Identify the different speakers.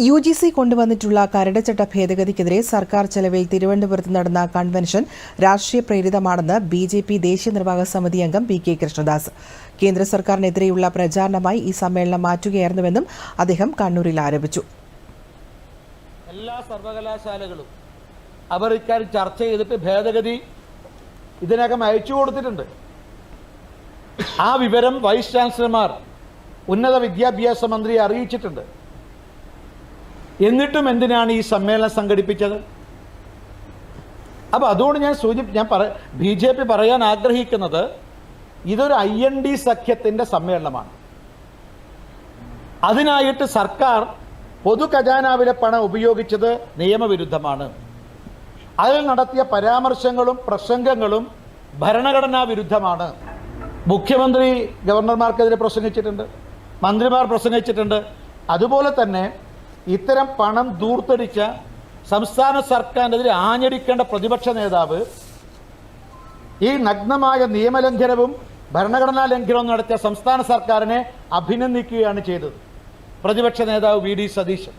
Speaker 1: U G C കൊണ്ടുവന്നിട്ടുള്ള കരടച്ചട്ട ഭേദഗതിക്കെതിരെ സർക്കാർ ചെലവിൽ തിരുവനന്തപുരത്ത് നടന്ന കൺവെൻഷൻ രാഷ്ട്രീയ പ്രേരിതമാണെന്ന് ബി ജെ പി ദേശീയ നിർവാഹക സമിതി അംഗം പി കെ കൃഷ്ണദാസ്. കേന്ദ്ര സർക്കാരിനെതിരെയുള്ള പ്രചാരണമായി ഈ സമ്മേളനം മാറ്റുകയായിരുന്നുവെന്നും അദ്ദേഹം കണ്ണൂരിൽ ആരോപിച്ചു.
Speaker 2: എല്ലാ സർവകലാശാലകളും അവർ ഇക്കാര്യം ചർച്ച ചെയ്തിട്ട് ഭേദഗതി ഇതിനകം അയച്ചു കൊടുത്തിട്ടുണ്ട്. ആ വിവരം വൈസ് ചാൻസലർമാർ ഉന്നത വിദ്യാഭ്യാസ മന്ത്രിയെ അറിയിച്ചിട്ടുണ്ട്. എന്നിട്ടും എന്തിനാണ് ഈ സമ്മേളനം സംഘടിപ്പിച്ചത്? അപ്പോൾ അതുകൊണ്ട് ഞാൻ സൂചി ഞാൻ പറ ബി ജെ പി പറയാൻ ആഗ്രഹിക്കുന്നത് ഇതൊരു ഐ എൻ ഡി സഖ്യത്തിന്റെ സമ്മേളനമാണ്. അതിനായിട്ട് സർക്കാർ പൊതു ഖജാനാവിലെ പണം ഉപയോഗിച്ചത് നിയമവിരുദ്ധമാണ്. അതിൽ നടത്തിയ പരാമർശങ്ങളും പ്രസംഗങ്ങളും ഭരണഘടനാ വിരുദ്ധമാണ്. മുഖ്യമന്ത്രി ഗവർണർമാർക്കെതിരെ പ്രസംഗിച്ചിട്ടുണ്ട് മന്ത്രിമാർ പ്രസംഗിച്ചിട്ടുണ്ട്. അതുപോലെ തന്നെ ഇത്തരം പണം ദൂർത്തടിച്ച സംസ്ഥാന സർക്കാരിനെതിരെ ആഞ്ഞടിക്കേണ്ട പ്രതിപക്ഷ നേതാവ് ഈ നഗ്നമായ നിയമലംഘനവും ഭരണഘടനാ ലംഘനവും നടത്തിയ സംസ്ഥാന സർക്കാരിനെ അഭിനന്ദിക്കുകയാണ് ചെയ്തത്. പ്രതിപക്ഷ നേതാവ് വി ഡി സതീശൻ.